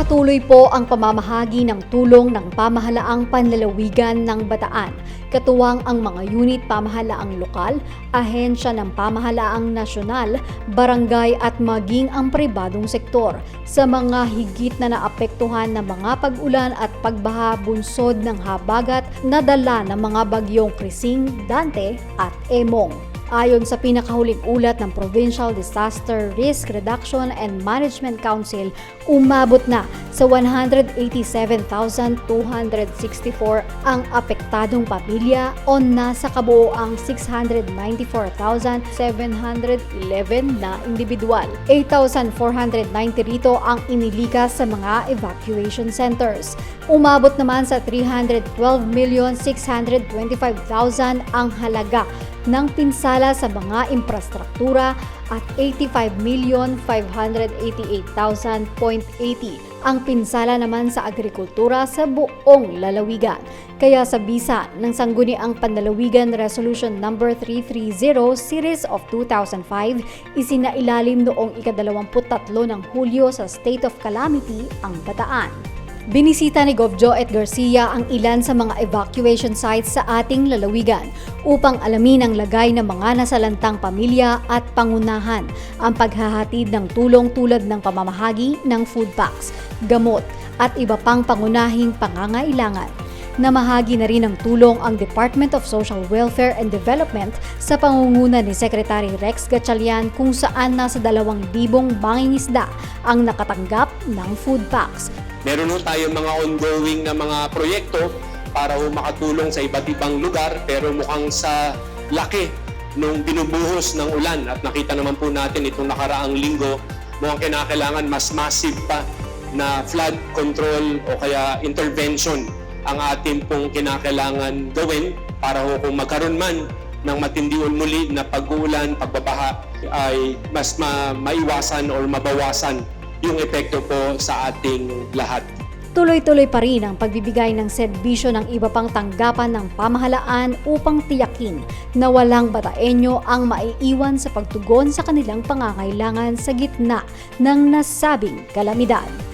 Patuloy po ang pamamahagi ng tulong ng pamahalaang panlalawigan ng Bataan, katuwang ang mga unit pamahalaang lokal, ahensya ng pamahalaang nasyonal, barangay at maging ang pribadong sektor sa mga higit na naapektuhan ng mga pag-ulan at pagbaha bunsod ng habagat na dala ng mga bagyong Krising, Dante at Emong. Ayon sa pinakahuling ulat ng Provincial Disaster Risk Reduction and Management Council, umabot na sa 187,264 ang apektadong pamilya o nasa kabuoang 694,711 na individual. 8,490 rito ang inilikas sa mga evacuation centers. Umabot naman sa 312,625,000 ang halaga ng pinsala sa mga infrastruktura at 85,588,000.80 ang pinsala naman sa agrikultura sa buong lalawigan. Kaya sa bisa ng Sangguniang Panlalawigan Resolution No. 330 Series of 2005, isinailalim noong ika-23 ng Hulyo sa State of Calamity ang Bataan. Binisita ni Govjo et Garcia ang ilan sa mga evacuation sites sa ating lalawigan upang alamin ang lagay ng mga nasalantang pamilya at pangunahan ang paghahatid ng tulong tulad ng pamamahagi ng food packs, gamot at iba pang pangunahing pangangailangan. Namahagi na rin ng tulong ang Department of Social Welfare and Development sa pangunguna ni Secretary Rex Gatchalian kung saan nasa dalawang libong mangingisda ang nakatanggap ng food packs. Meron ho tayo mga ongoing na mga proyekto para ho makatulong sa iba't ibang lugar pero mukhang sa laki nung binubuhos ng ulan. At nakita naman po natin itong nakaraang linggo mukhang kinakailangan mas massive pa na flood control o kaya intervention ang ating pong kinakailangan gawin para ho kung magkaroon man ng matindihan muli na pag-uulan, pagbabaha ay mas ma- maiwasan or mabawasan yung epekto po sa ating lahat. Tuloy-tuloy pa rin ang pagbibigay ng serbisyo ng iba pang tanggapan ng pamahalaan upang tiyakin na walang bataenyo ang maiiwan sa pagtugon sa kanilang pangangailangan sa gitna ng nasabing kalamidad.